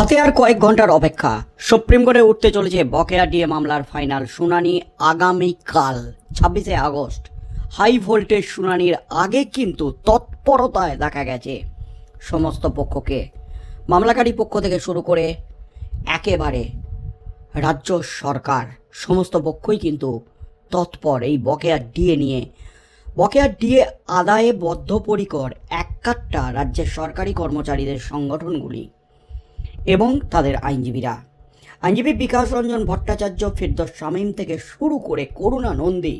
হাতে আর কয়েক ঘণ্টার অপেক্ষা সুপ্রিম কোর্টে উঠতে চলেছে বকেয়া ডিএ মামলার ফাইনাল শুনানি আগামীকাল, ছাব্বিশে আগস্ট। হাই ভোল্টেজ শুনানির আগে কিন্তু তৎপরতায় দেখা গেছে সমস্ত পক্ষকে। মামলাকারী পক্ষ থেকে শুরু করে একেবারে রাজ্য সরকার, সমস্ত পক্ষই কিন্তু তৎপর এই বকেয়া ডিএ নিয়ে। বকেয়া ডিএ আদায়ে বদ্ধপরিকর এক কাট্টা রাজ্যের সরকারি কর্মচারীদের সংগঠনগুলি এবং তাদের আইনজীবীরা। আইনজীবী বিকাশ রঞ্জন ভট্টাচার্য ফিরদোস শামীম থেকে শুরু করে করুণা নন্দী,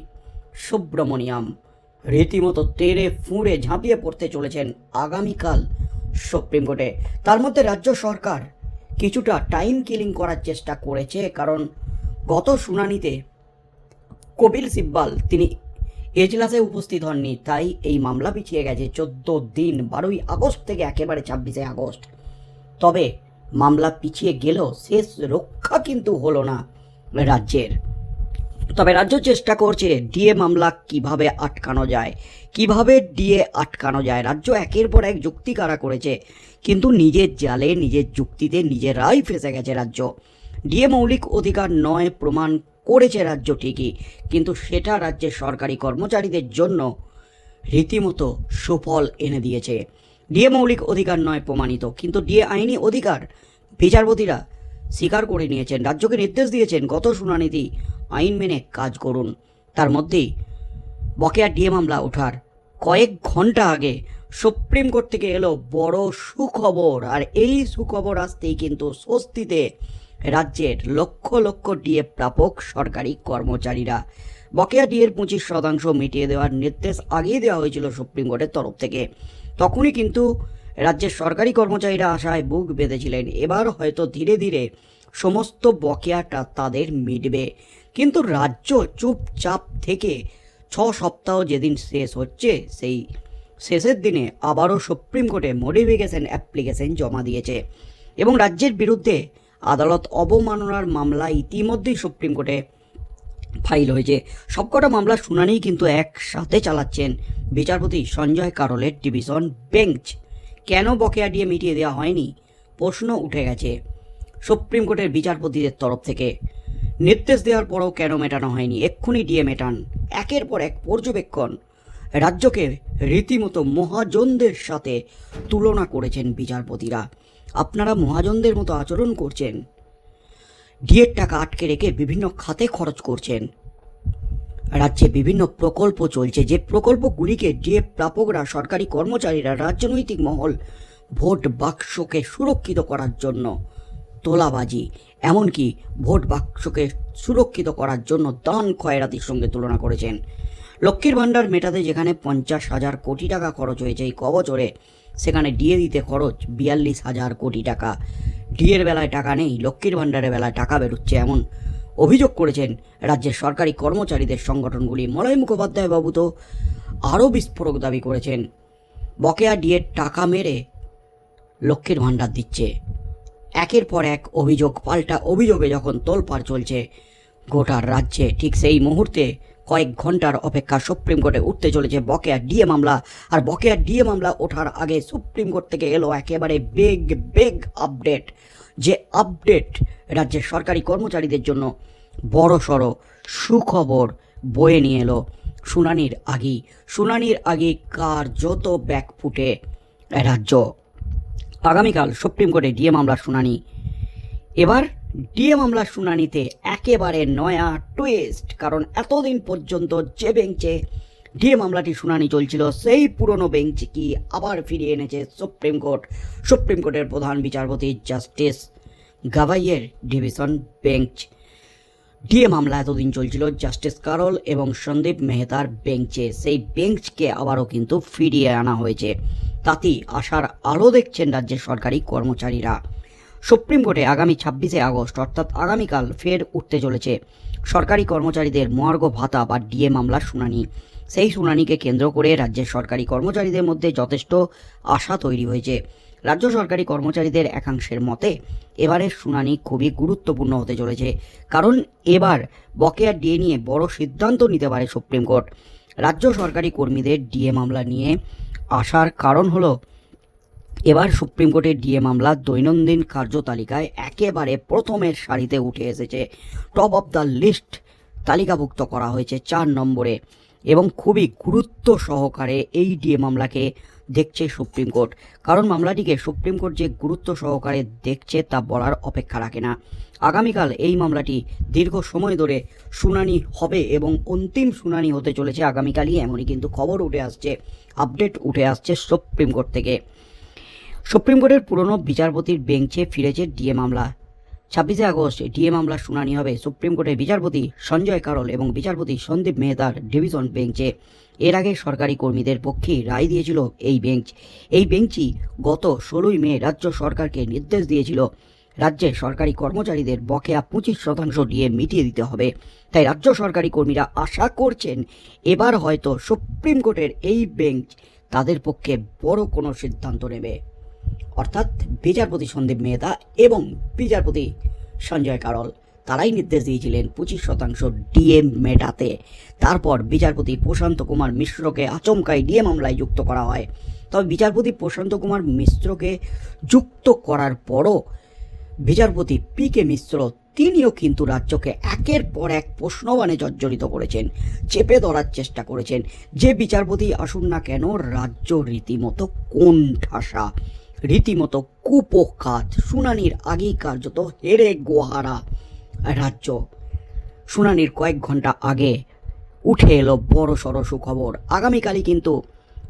সুব্রমণিয়াম রীতিমতো তেড়ে ফুঁড়ে ঝাঁপিয়ে পড়তে চলেছেন আগামীকাল সুপ্রিম কোর্টে। তার মধ্যে রাজ্য সরকার কিছুটা টাইম কিলিং করার চেষ্টা করেছে, কারণ গত শুনানিতে কপিল সিব্বাল তিনি এজলাসে উপস্থিত হননি, তাই এই মামলা পিছিয়ে গেছে চোদ্দ দিন, বারোই আগস্ট থেকে একেবারে ছাব্বিশে আগস্ট। তবে মামলা পিছিয়ে গেলেও শেষ রক্ষা কিন্তু হলো না রাজ্যের। তবে রাজ্য চেষ্টা করছে ডিএ মামলা কীভাবে আটকানো যায়, কীভাবে ডিএ আটকানো যায়। রাজ্য একের পর এক যুক্তি কারা করেছে, কিন্তু নিজের জালে, নিজের যুক্তিতে নিজেরাই ফেসে গেছে রাজ্য। ডিএ মৌলিক অধিকার নয় প্রমাণ করেছে রাজ্য ঠিকই, কিন্তু সেটা রাজ্যের সরকারি কর্মচারীদের জন্য রীতিমতো সুফল এনে দিয়েছে। ডিএ মৌলিক অধিকার নয় প্রমাণিত, কিন্তু ডিএ আইনি অধিকার বিচারপতিরা স্বীকার করে নিয়েছেন। রাজ্যকে নির্দেশ দিয়েছেন, গত শুনানিতেই আইন মেনে কাজ করুন। তার মধ্যেই বকেয়া ডিএ মামলা ওঠার কয়েক ঘণ্টা আগে সুপ্রিম কোর্ট থেকে এলো বড় সুখবর, আর এই সুখবর আসতেই কিন্তু স্বস্তিতে রাজ্যের লক্ষ লক্ষ ডিএ প্রাপক সরকারি কর্মচারীরা বকেয়া ডিএর পঁচিশ শতাংশ মিটিয়ে দেওয়ার নির্দেশ আগেই দেওয়া হয়েছিল সুপ্রিম কোর্টের তরফ থেকে। তখনই কিন্তু রাজ্যের সরকারি কর্মচারীরা আশায় বুক বেঁধেছিলেন। এবার হয়তো ধীরে ধীরে সমস্ত বকেয়াটা তাদের মিটবে। কিন্তু রাজ্য চুপচাপ থেকে ছ সপ্তাহ যেদিন শেষ হচ্ছে, সেই শেষের দিনে আবারও সুপ্রিম কোর্টে মডিফিকেশন অ্যাপ্লিকেশন জমা দিয়েছে এবং রাজ্যের বিরুদ্ধে আদালত অবমাননার মামলা ইতিমধ্যেই সুপ্রিম কোর্টে ফাইল হয়েছে। সবকটা মামলার শুনানি কিন্তু একসাথে চালাচ্ছেন বিচারপতি সঞ্জয় কারলের ডিভিশন বেঞ্চ। কেন বকেয়া দিয়ে মিটিয়ে দেওয়া হয়নি? প্রশ্ন উঠে গেছে সুপ্রিম কোর্টের বিচারপতিদের তরফ থেকে। নির্দেশ দেওয়ার পরও কেন মেটানো হয়নি? এক্ষুনি ডিএ মেটান। একের পর এক পর্যবেক্ষণ। রাজ্যকে রীতিমতো মহাজনদের সাথে তুলনা করেছেন বিচারপতিরা। আপনারা মহাজনদের মতো আচরণ করছেন। ডিএর টাকা আটকে রেখে বিভিন্ন খাতে খরচ করছেন। রাজ্যে বিভিন্ন প্রকল্প চলছে, যে প্রকল্পগুলিকে ডিএ প্রাপকরা সরকারি কর্মচারীরা রাজনৈতিক মহল ভোট বাক্সকে সুরক্ষিত করার জন্য তোলাবাজি, এমনকি ভোট বাক্সকে সুরক্ষিত করার জন্য দান খয়রাতির সঙ্গে তুলনা করেছেন। লক্ষ্মীর ভাণ্ডার মেটাতে যেখানে পঞ্চাশ হাজার কোটি টাকা খরচ হয়েছে এই কবছরে, সেখানে ডিএ দিতে খরচ বিয়াল্লিশ হাজার কোটি টাকা। ডিএর বেলায় টাকা নেই, লক্ষ্মীর ভাণ্ডারের বেলায় টাকা বেরোচ্ছে এমন অভিযোগ করেছেন রাজ্যের সরকারি কর্মচারীদের সংগঠনগুলি। মলয় মুখোপাধ্যায় বাবু তো আরও বিস্ফোরক দাবি করেছেন। বকেয়া ডিএর টাকা মেরে লক্ষ্মীর ভাণ্ডার দিচ্ছে। একের পর এক অভিযোগ, পাল্টা অভিযোগে যখন তোলপাড় চলছে গোটা রাজ্যে, ঠিক সেই মুহূর্তে কয়েক ঘণ্টার অপেক্ষা সুপ্রিম কোর্টে উঠতে চলেছে বকেয়া ডিএ মামলা। আর বকেয়া ডিএ মামলা ওঠার আগে সুপ্রিম কোর্ট থেকে এলো একেবারে বেগ বেগ আপডেট। যে আপডেট রাজ্যের সরকারি কর্মচারীদের জন্য বড় সড় সুখবর বয়ে নিয়ে এলো। শুনানির আগেই, শুনানির আগে কার যত ব্যাক ফুটে রাজ্য। আগামীকাল সুপ্রিম কোর্টে ডিএ মামলার শুনানি। এবার ডিএ মামলার শুনানিতে একেবারে নয়া টুইস্ট কারণ এতদিন পর্যন্ত যে বেঞ্চে ডিএ মামলাটি শুনানি চলছিল, সেই পুরনো বেঞ্চ কি আবার ফিরিয়ে এনেছে সুপ্রিম কোর্ট? সুপ্রিম কোর্টের প্রধান বিচারপতি জাস্টিস গাভাইয়ের ডিভিশন বেঞ্চ। ডিএ মামলা এতদিন চলছিল জাস্টিস কারল এবং সন্দীপ মেহতার বেঞ্চে। সেই বেঞ্চকে আবারও কিন্তু ফিরিয়ে আনা হয়েছে। তাতেই আশার আলো দেখছেন রাজ্যের সরকারি কর্মচারীরা। সুপ্রিম কোর্টে আগামী ছাব্বিশে আগস্ট, অর্থাৎ আগামীকাল ফের উঠতে চলেছে। সরকারি কর্মচারীদের মহার্ঘ ভাতা বা ডিএ মামলার শুনানি। সেই শুনানিকে কেন্দ্র করে রাজ্যের সরকারি কর্মচারীদের মধ্যে যথেষ্ট আশা তৈরি হয়েছে। রাজ্য সরকারি কর্মচারীদের একাংশের মতে, এবারের শুনানি খুবই গুরুত্বপূর্ণ হতে চলেছে। কারণ এবার বকেয়া ডিএ নিয়ে বড় সিদ্ধান্ত নিতে পারে সুপ্রিম কোর্ট। রাজ্য সরকারি কর্মীদের ডিএ মামলা নিয়ে আসার কারণ হলো এবার সুপ্রিম কোর্টের ডিএ মামলা দৈনন্দিন কার্যতালিকায় একেবারে প্রথমের সারিতে উঠে এসেছে। টপ অফ দ্য লিস্ট তালিকাভুক্ত করা হয়েছে চার নম্বরে এবং খুবই গুরুত্ব সহকারে এই ডিএ মামলাকে দেখছে সুপ্রিম কোর্ট। কারণ মামলাটিকে সুপ্রিম কোর্ট যে গুরুত্ব সহকারে দেখছে তা বলার অপেক্ষা রাখে না। আগামীকাল এই মামলাটি দীর্ঘ সময় ধরে শুনানি হবে এবং অন্তিম শুনানি হতে চলেছে আগামীকালই, এমনই কিন্তু খবর উঠে আসছে, আপডেট উঠে আসছে সুপ্রিম কোর্ট থেকে। সুপ্রিম কোর্টের পুরনো বিচারপতির বেঞ্চে ফিরেছে ডিএ মামলা। ছাব্বিশে আগস্ট ডিএ মামলার শুনানি হবে সুপ্রিম কোর্টের বিচারপতি সঞ্জয় কারল এবং বিচারপতি সন্দীপ মেহতার ডিভিশন বেঞ্চে। এর আগে সরকারি কর্মীদের পক্ষে রায় দিয়েছিল এই বেঞ্চ। এই বেঞ্চই গত ষোলোই মে রাজ্য সরকারকে নির্দেশ দিয়েছিল। রাজ্যে সরকারি কর্মচারীদের বকেয়া পঁচিশ শতাংশ ডিএ মিটিয়ে দিতে হবে। তাই রাজ্য সরকারি কর্মীরা আশা করছেন এবার হয়তো সুপ্রিম কোর্টের এই বেঞ্চ তাদের পক্ষে বড় কোনো সিদ্ধান্ত নেবে। অর্থাৎ বিচারপতি সন্দীপ মেহতা এবং বিচারপতি সঞ্জয় কারল। তারাই নির্দেশ দিয়েছিলেন পঁচিশ শতাংশ ডিএম মেটাতে। তারপর বিচারপতি প্রশান্ত কুমার মিশ্রকে আচমকাই ডিএ মামলায় যুক্ত করা হয়। তবে বিচারপতি প্রশান্ত কুমার মিশ্রকে যুক্ত করার পরও বিচারপতি পি কে মিশ্র তিনিও কিন্তু রাজ্যকে একের পর এক প্রশ্নবাণে জর্জরিত করেছেন, চেপে ধরার চেষ্টা করেছেন। যে বিচারপতি আসুন না কেন, রাজ্য রীতিমতো কোন ঠাসা রীতিমতো কুপখাত শুনানির আগেই কার্যত হেরে গোহারা রাজ্য। শুনানির কয়েক ঘণ্টা আগে উঠে এলো বড় সড় সুখবর। আগামীকালই কিন্তু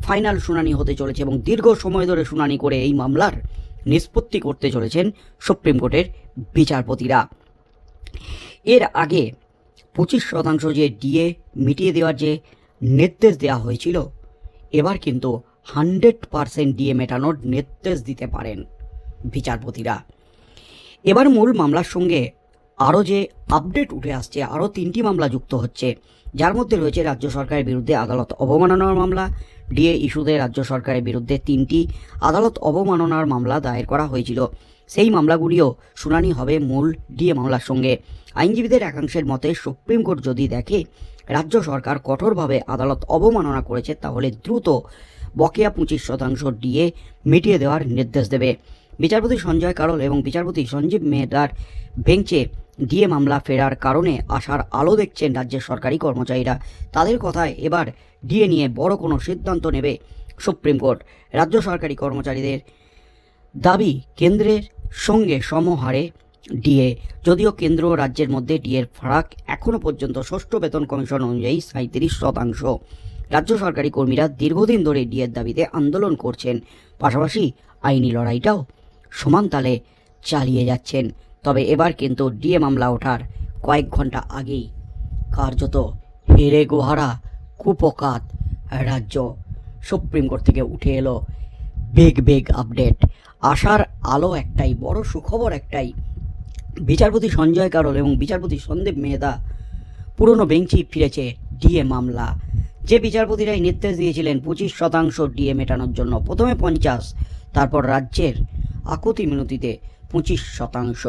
ফাইনাল শুনানি হতে চলেছে এবং দীর্ঘ সময় ধরে শুনানি করে এই মামলার নিষ্পত্তি করতে চলেছেন সুপ্রিম কোর্টের বিচারপতিরা। এর আগে পঁচিশ শতাংশ যে ডিএ মিটিয়ে দেওয়ার যে নির্দেশ দেওয়া হয়েছিল, এবার কিন্তু হান্ড্রেড পারসেন্ট ডিএ মেটানোর নির্দেশ দিতে পারেন বিচারপতিরা। এবার মূল মামলার সঙ্গে আরও যে আপডেট উঠে আসছে, আরও তিনটি মামলা যুক্ত হচ্ছে। যার মধ্যে রয়েছে রাজ্য সরকারের বিরুদ্ধে আদালত অবমাননার মামলা, ডিএ ইস্যুতে রাজ্য সরকারের বিরুদ্ধে তিনটি আদালত অবমাননার মামলা দায়ের করা হয়েছিল। সেই মামলাগুলিও শুনানি হবে মূল ডিএ মামলার সঙ্গে। আইনজীবীদের একাংশের মতে, সুপ্রিম কোর্ট যদি দেখে রাজ্য সরকার কঠোরভাবে আদালত অবমাননা করেছে, তাহলে দ্রুত বকেয়া পঁচিশ শতাংশ ডিএ মিটিয়ে দেওয়ার নির্দেশ দেবে। বিচারপতি সঞ্জয় কারল এবং বিচারপতি সঞ্জীব মেহতার বেঞ্চে ডিএ মামলা ফেরার কারণে আশার আলো দেখছেন রাজ্যের সরকারি কর্মচারীরা। তাদের কথায় এবার ডিএ নিয়ে বড় কোনো সিদ্ধান্ত নেবে সুপ্রিম কোর্ট। রাজ্য সরকারি কর্মচারীদের দাবি, কেন্দ্রের সঙ্গে সমহারে ডিএ। যদিও কেন্দ্র রাজ্যের মধ্যে ডিএর ফারাক এখনও পর্যন্ত ষষ্ঠ বেতন কমিশন অনুযায়ী সাঁত্রিশ শতাংশ। রাজ্য সরকারি কর্মীরা দীর্ঘদিন ধরে ডিএর দাবিতে আন্দোলন করছেন। পাশাপাশি আইনি লড়াইটাও সমান তালে চালিয়ে যাচ্ছেন। তবে এবার কিন্তু ডিএ মামলা ওঠার কয়েক ঘণ্টা আগেই কার্যত হেরে গোহারা কুপকাত রাজ্য। সুপ্রিম কোর্ট থেকে উঠে এলো বেগ বেগ আপডেট। আসার আলো একটাই, বড় সুখবর একটাই। বিচারপতি সঞ্জয় কারল এবং বিচারপতি সন্দীপ মেহতা পুরনো বেঞ্চেই ফিরেছে ডিএ মামলা। যে বিচারপতিরাই নির্দেশ দিয়েছিলেন, পঁচিশ শতাংশ ডিএ মেটানোর জন্য। প্রথমে পঞ্চাশ, তারপর রাজ্যের আকুতি মিনতিতে পঁচিশ শতাংশ।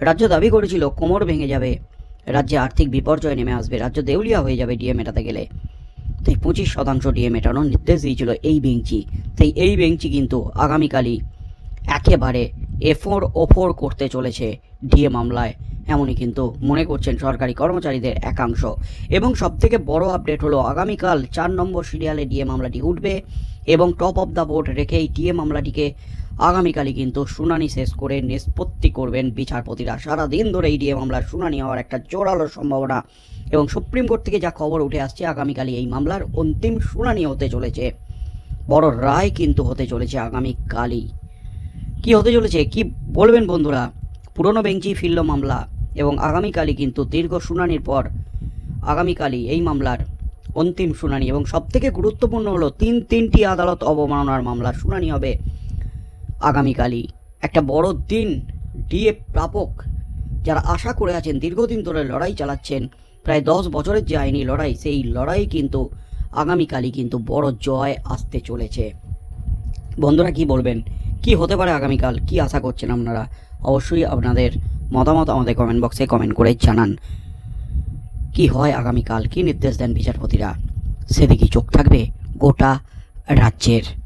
রাজ্য দাবি করেছিল, কোমর ভেঙে যাবে। রাজ্যে আর্থিক বিপর্যয় নেমে আসবে। রাজ্য দেউলিয়া হয়ে যাবে ডিএ মেটাতে গেলে। তাই পঁচিশ শতাংশ ডিএ মেটানোর নির্দেশ দিয়েছিল এই বেঞ্চি। তাই এই বেঞ্চি কিন্তু আগামীকালই একেবারে এফোর ওফোর করতে চলেছে ডিএ মামলায়। এমনই কিন্তু মনে করছেন সরকারি কর্মচারীদের একাংশ। এবং সবথেকে বড় আপডেট হলো, আগামীকাল চার নম্বর সিরিয়ালে ডিএ মামলাটি উঠবে এবং টপ অফ দ্য বোর্ড রেখে এই ডিএ মামলাটিকে আগামীকালই কিন্তু শুনানি শেষ করে নিষ্পত্তি করবেন বিচারপতিরা। সারাদিন ধরে এই ডিএ মামলার শুনানি হওয়ার একটা জোরালো সম্ভাবনা এবং সুপ্রিম কোর্ট থেকে যা খবর উঠে আসছে, আগামীকালই এই মামলার অন্তিম শুনানি হতে চলেছে। বড় রায় কিন্তু হতে চলেছে আগামীকালই। কি হতে চলেছে? কি বলবেন বন্ধুরা? পুরনো বেঞ্চি ফিরল মামলা এবং আগামীকালই কিন্তু দীর্ঘ শুনানির পর আগামীকালই এই মামলার অন্তিম শুনানি এবং সবথেকে গুরুত্বপূর্ণ হলো তিন তিনটি আদালত অবমাননার মামলার শুনানি হবে আগামীকালই। একটা বড় দিন ডিএ প্রাপক যারা আশা করে আছেন দীর্ঘদিন ধরে লড়াই চালাচ্ছেন, প্রায় দশ বছরের যে আইনি লড়াই, সেই লড়াই কিন্তু আগামীকালই কিন্তু বড় জয় আসতে চলেছে। বন্ধুরা কি বলবেন? কি হতে পারে আগামীকাল? কি আশা করছেন আপনারা? অবশ্যই আপনাদের মতামত আমাদের কমেন্ট বক্সে কমেন্ট করে জানান। কি হয় আগামীকাল? কি নির্দেশ দেন বিচারপতিরা? সেদিকে চোখ থাকবে গোটা রাজ্যের।